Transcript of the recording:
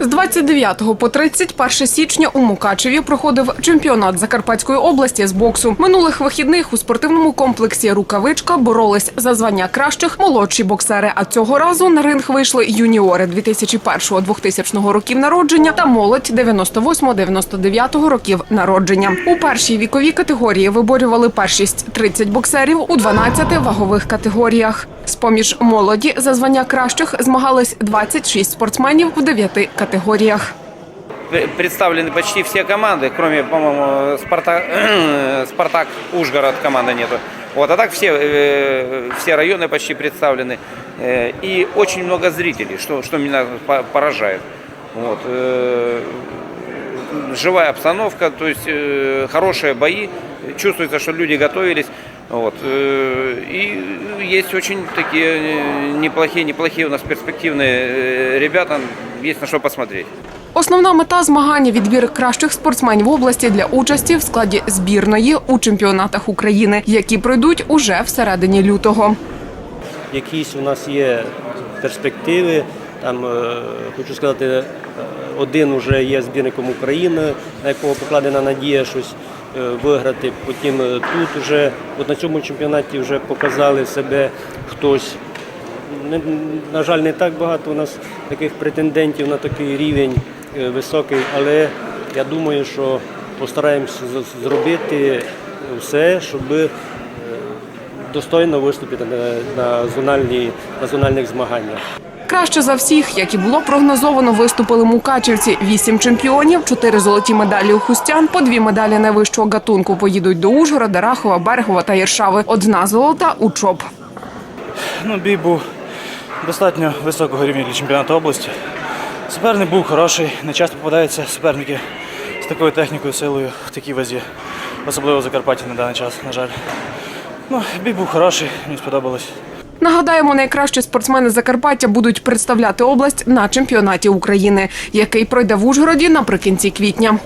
З 29 по 31 січня у Мукачеві проходив чемпіонат Закарпатської області з боксу. Минулих вихідних у спортивному комплексі Рукавичка боролись за звання кращих молодші боксери. А цього разу на ринг вийшли юніори 2001-2000 років народження та молодь 98-99 років народження. У першій віковій категорії виборювали першість 30 боксерів у 12 вагових категоріях. З поміж молоді за звання кращих змагались 26 спортсменів в 9 категоріях. Пр- Представлены почти все команды, кроме, по-моему, Спартак, Спартак Ужгород команды нету. Вот, а так все, э, все районы почти представлены. Э, И очень много зрителей, что, что меня по- поражает. Вот, э, живая обстановка, то есть хорошие бои. Чувствуется, что люди готовились. Вот, э, и есть очень такие э, неплохие, неплохие у нас перспективные э, ребята. Есть на что посмотреть. Основна мета змагання відбір кращих спортсменів області для участі в складі збірної у чемпіонатах України, які пройдуть уже всередині лютого. якісь у нас є перспективи. Там е, хочу сказати, е, один вже є збірником України, на якого покладена надія щось е, виграти. Потім е, тут вже от на цьому чемпіонаті вже показали себе хтось. На жаль, не так багато у нас таких претендентів на такий рівень е, високий, але я думаю, що постараємося зробити все, щоб е, достойно виступити на, зональні, на зональних змаганнях. Краще за всіх, як і було прогнозовано, виступили мукачівці. Вісім чемпіонів, чотири золоті медалі у хустян, по дві медалі найвищого гатунку поїдуть до Ужгорода, Рахова, Берегова та Єршави. Одна золота у ЧОП. Ну, бій був достатньо високого рівня для чемпіонату області. Суперник був хороший, не часто попадаються суперники з такою технікою, силою в такій вазі, особливо в Закарпатті на даний час, на жаль. Ну, бій був хороший, мені сподобалось. Нагадаємо, найкращі спортсмени Закарпаття будуть представляти область на чемпіонаті України, який пройде в Ужгороді наприкінці квітня.